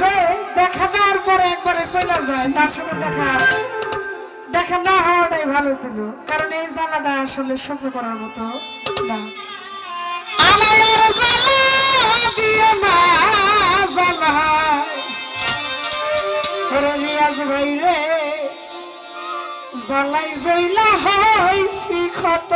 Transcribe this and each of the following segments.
যে দেখা দেওয়ার পরে একবারে চলে যায়, তার সাথে দেখা দেখা না হওয়াটাই ভালো ছিল, কারণ এই জ্বালাটা আসলে সহ্য করার মতো না। জ্বালাই জইলা হইছি ক্ষত।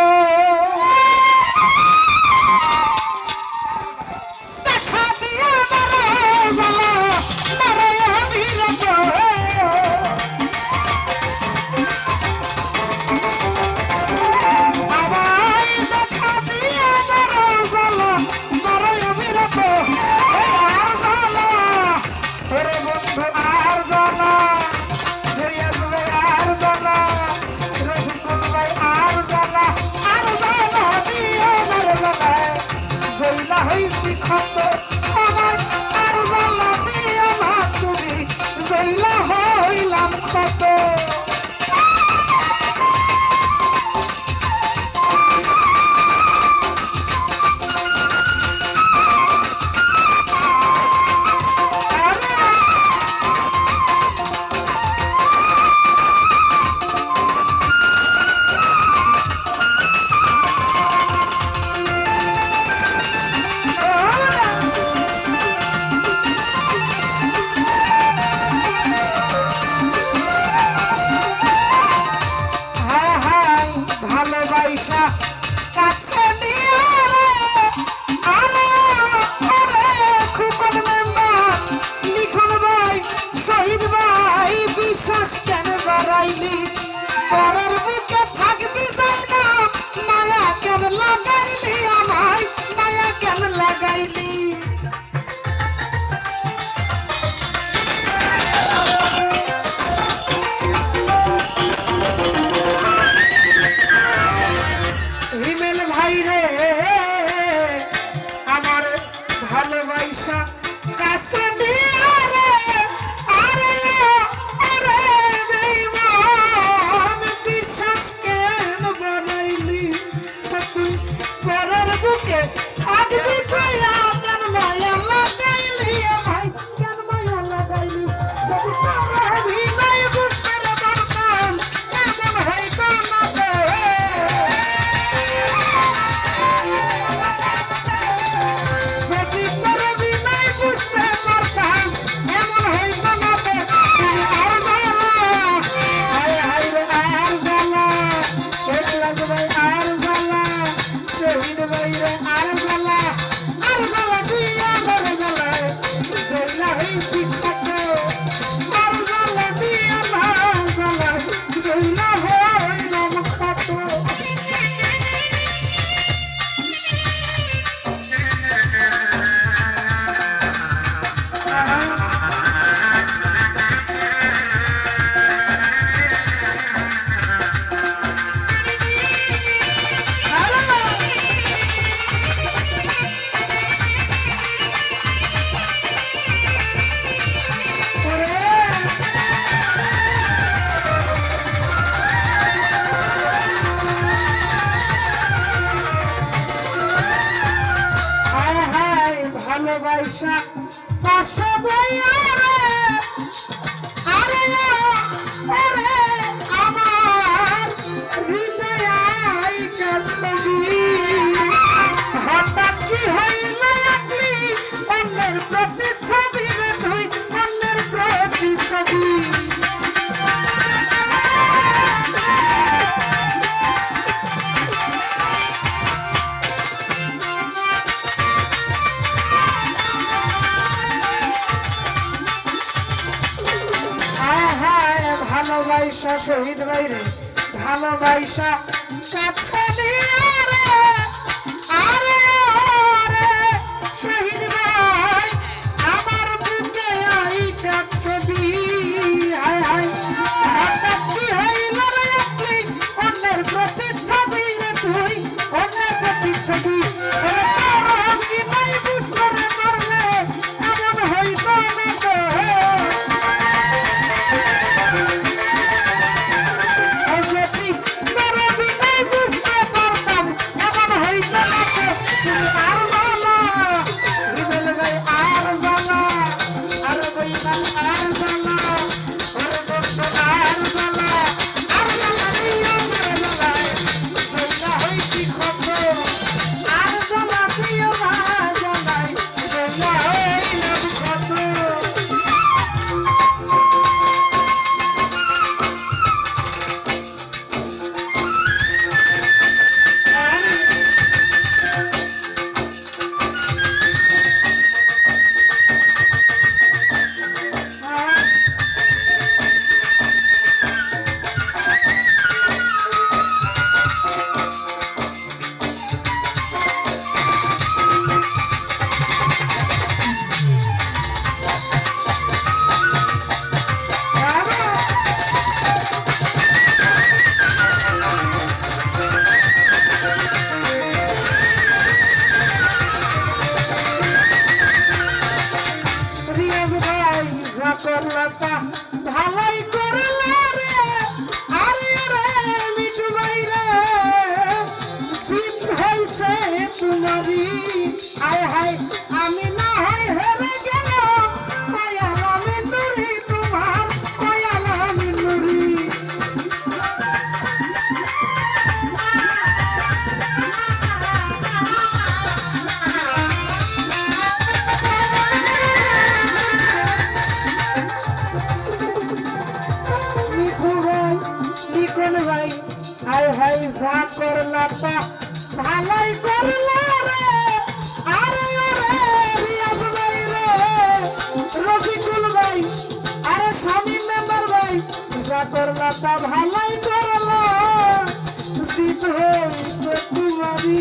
থাকতে கையில் அருள் அல்ல বৈশাখ কষ্ট আরে আরে আমার হৃদয় হঠাৎ কি হইল অন্যের প্রতি ভালোবাসা কাছে নিয়ে আয় হাই যা করলা তা ভালাই করলা রে। আরে ওরে, রিয়াজ ভাই রে। রফিকুল ভাই, আরে শামীম মেম্বার ভাই, যা করলা জিত হইছে তোমারি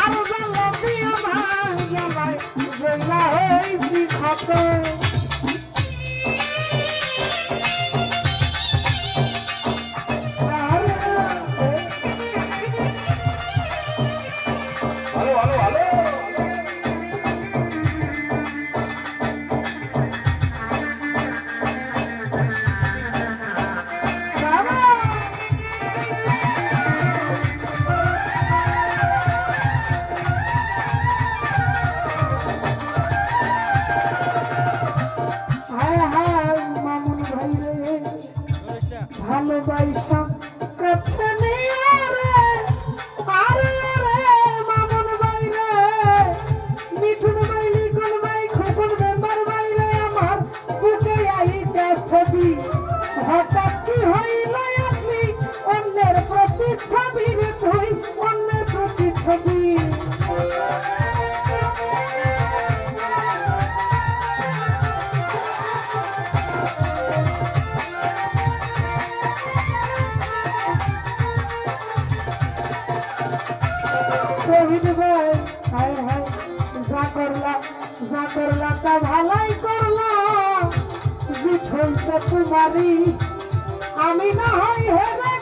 আর গলা দিয়া ভাই গলায় জইলা হইছি কত ভালোবাসা যা করলা তা ভালাই করলা। জিত হইছে তোমারি আমি না হই হেরে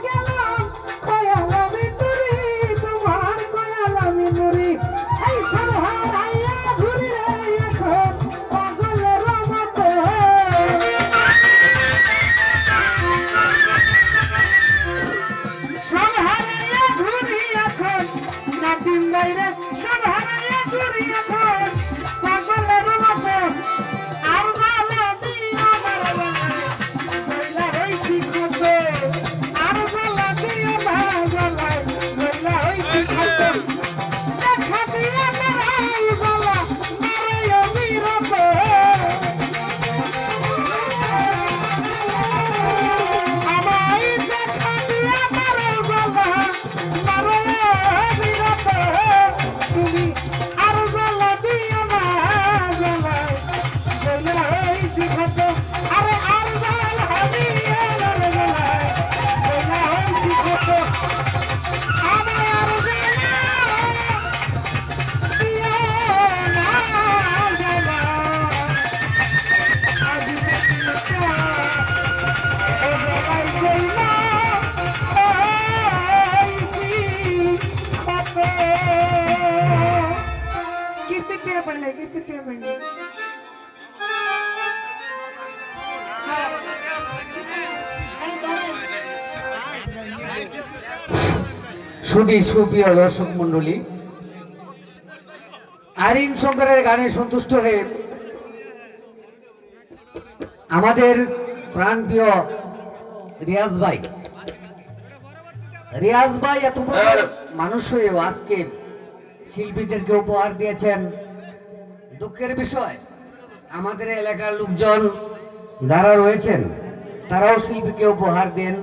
সুধী সুপ্রিয় দর্শক মন্ডলী আরিন শঙ্করের গানে সন্তুষ্ট হয়ে আমাদের প্রাণপ্রিয় রিয়াজ ভাই। রিয়াজ ভাই এত বড় মানুষ হয়েও আজকে শিল্পীদেরকে উপহার দিয়েছেন। দুঃখের বিষয় আমাদের এলাকার লোকজন যারা রয়েছেন তারাও শিল্পীকে উপহার দেন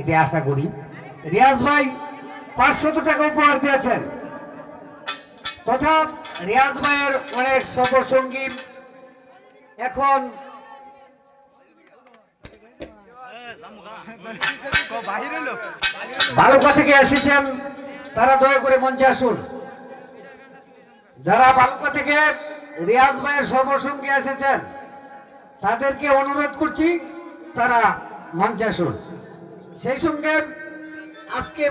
এটি আশা করি। রিয়াজ ভাই পাঁচশত টাকা উপহার দিয়েছেন। তথা রিয়াজ ভাইয়ের অনেক সফরসঙ্গী এখন বালুকা থেকে এসেছেন, তারা দয়া করে মঞ্চে আসুন। যারা বালুকা থেকে রিয়াজ ভাইয়ের সর্বসঙ্গে এসেছেন, তাদেরকে অনুরোধ করছি, তারা মঞ্চে আসুন। সেই সঙ্গে আজকে